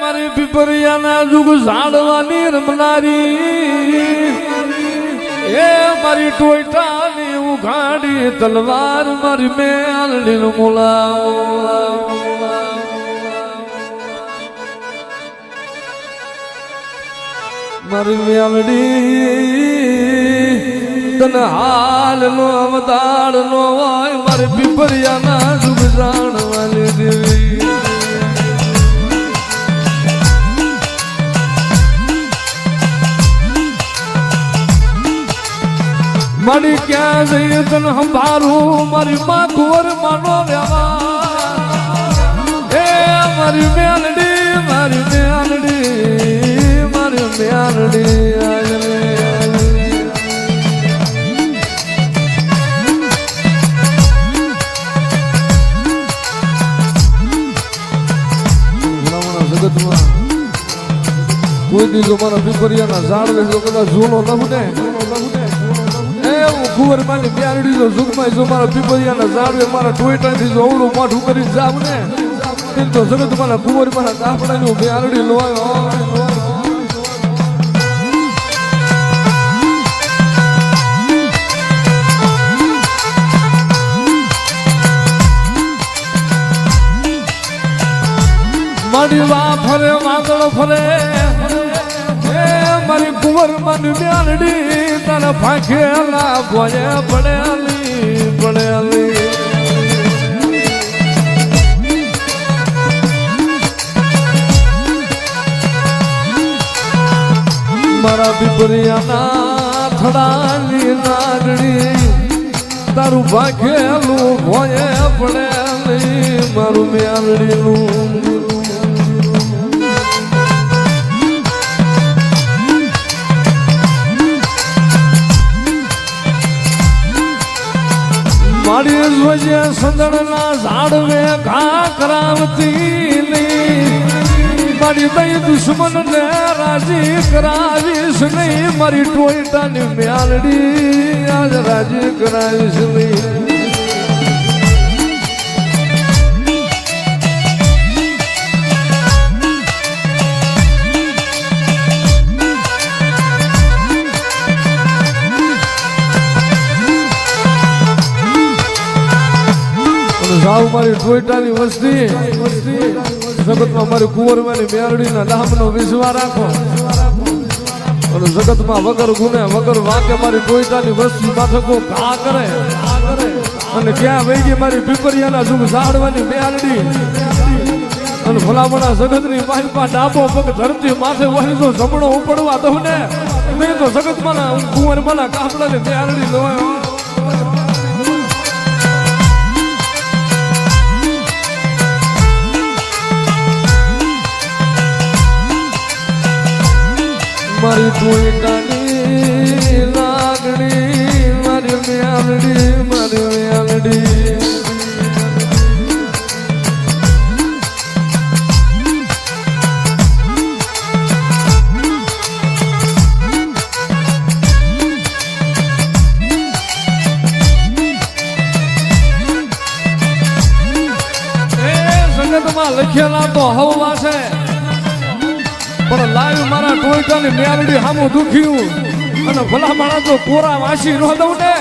મારી પીપરિયાના જુગ ઝાડવાની રમનારી. એ મારી ટોયટાની ઉઘાડી તલવાર મારી મેલડી મુલાવો મારી મેલડી તને હાલ નો અવતાર નો હોય, મારે પીપરિયા ના જુગ જાણવાની દેવી. મારી ક્યાં જઈએ તને સંભાળું? મારી માં કુંવર માનો જગતમાં કોઈ દી જો મારા પીપરિયાના ઝાડ વેચો કદાચ ઝૂલો લહું ને કુંવર માની બ્યારડી જો ઝુકમાં જો મારા પીપરિયાના ઝાડ મારા ટોયટાથી જો અવળું માઠું કરી જાવ ને તો જગત મારા કુંવર મારા દાપડાની બ્યારડી લોય મારી વા ફરે, વાદળ ફરે એ મારી કુંવર મન મ્યાલડી તારા ફાંખેલા ભોજે પડેલી પડેલી. મારા પીપરિયાના થડાની નાગડી તારું ભાખેલું ભોયે પડેલી, મારું મ્યાલડીનું મારી જોજે સંદળના ઝાડવે ઘા કરાવતી ની મારી દઈ દુશ્મન ને રાજી કરાવીશ નહીં. મારી ટોયટાની મ્યાલડી આજ રાજી કરાવીશ નહીં. અને સાવ મારી ટોયટાની વસ્તી. જગતમાં મારી કુંવરવાની મેરડીના નામનો વિશ્વા રાખો. અને જગતમાં વગર ગુને વગર વાંકે મારી ટોયટાની વસ્તી માથકો ઘા કરે. અને ક્યાં વહી મારી પીપરિયાના જુગ ઝાડવાની મેરડી. અને ભલામણા જગતની પાઇપા ડાબો પગ ધરતી માથે વહી તો જમણો ઉપડવા દઉં ને નહીં તો જગતમાં કુંવરમાના કાપડાની મેરડી લોય. મારી ટોયટાની લાગણી મારી મ્યાલડી મારી મ્યાલડી. લખેલા તો હવા છે પણ લાઈવ મારા ટોયટાની મ્યાલડી હામું દુખ્યું અને ભલા માણા તો કોરા વાસી ન દઉં ને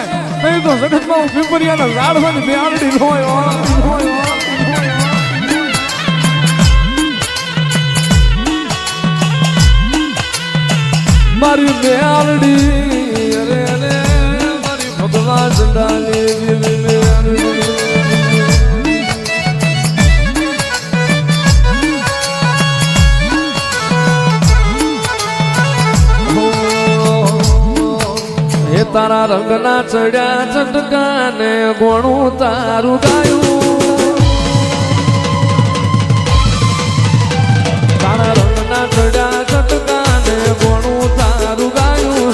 નહીં તો જગતમાં હું પીપરિયાના ઝાડવાની મ્યાલડી ન હોય હો, ન હોય હો. મારી મ્યાલડી અરે અરે મારી ભગવાન ઝંડાની તારા રંગના ચડ્યા ચડ્યા ચટકાને ગોણું તારું ગાયું.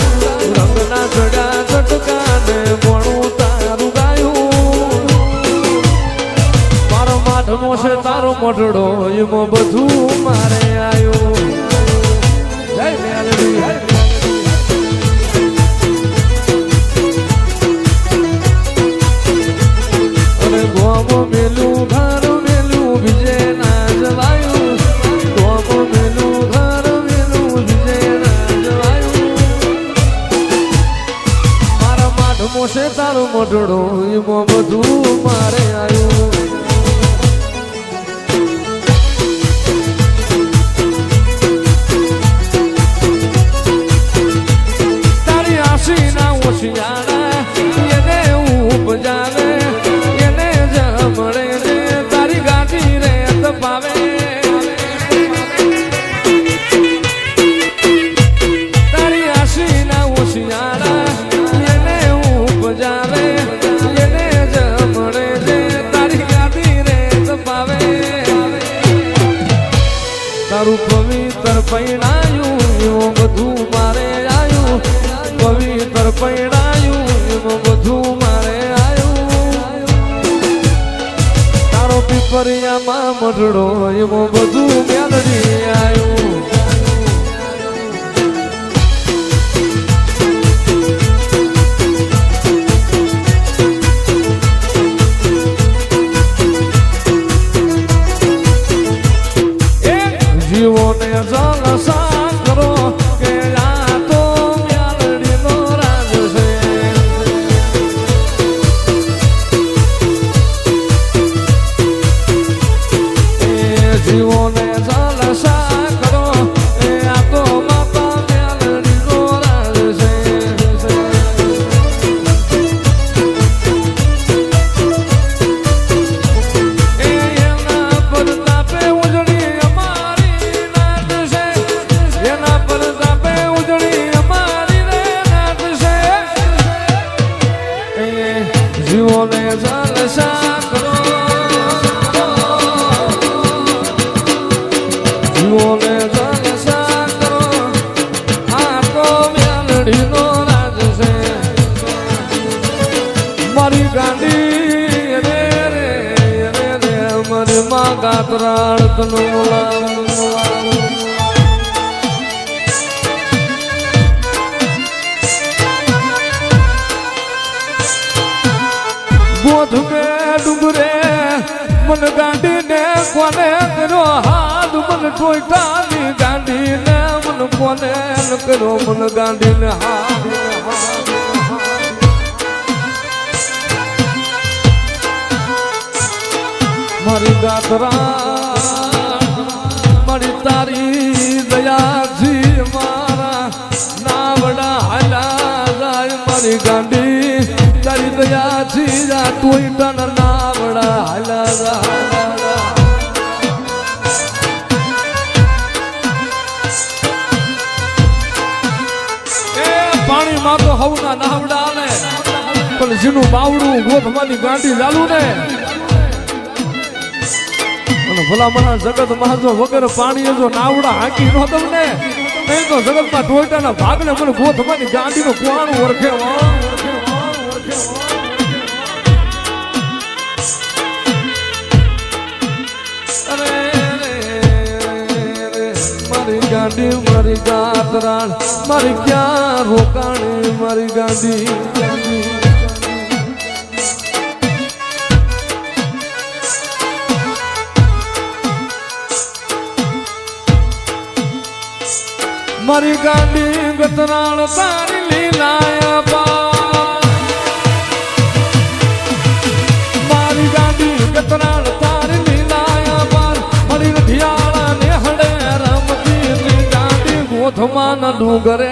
રંગના ચડ્યા ચટકાને ગોણું તારું ગાયું. મારો માઠમો છે તારો મોઢડો એમાં બધું મારે મોસે તારું મોઢડો એમાં બધું મારે આવ્યું તારી આશી ના ઓશિયાળા એને હું એને પીપરિયામાં મઢડો એવો બધું મેળવી આવ્યું. જીવોને જલસા મારી ગાંડી, રે રે રે રે મારી માં ગાતરાળ તનો ગોધ મે ડુંગરે મન ગાંડી ને કોને કરો હાથ મન ટોયટાની ગાંડી ને મન કોને કરો મન ગાંડી ને હાથ મારી ગાતરા મારી તારી દયાજી મારા નાવડા હાલા જાય. મારી ગાંડી, તારી દયાજી જા તું તન નાવડા હાલા એ પાણીમાં તો હવના નાવડા ને પણ જેનું બાવડું ગોથમાની ગાંડી ચાલુ ને અને ભલામણા જગતમાં જો વગર પાણી જો નાવડા હાંકી નો તમને નહીં તો જગતમાં ટોયટાના ભાગને મને ગોથમાની ગાંધી નું કુહાણું ઓળખે મારી ગાંડી, મારી ગાતરાણ મારી ક્યાં રોકાણી, મારી ગાંડી? મારી ગાડી ગતરાણ તારી લીલાયા પા મારી ગાડી ગતરાણ તારી લીલાયા બાર મારી રઢિયાળા ને હડે રમતી ગાંડી ગોથમાં ન ડુંગરે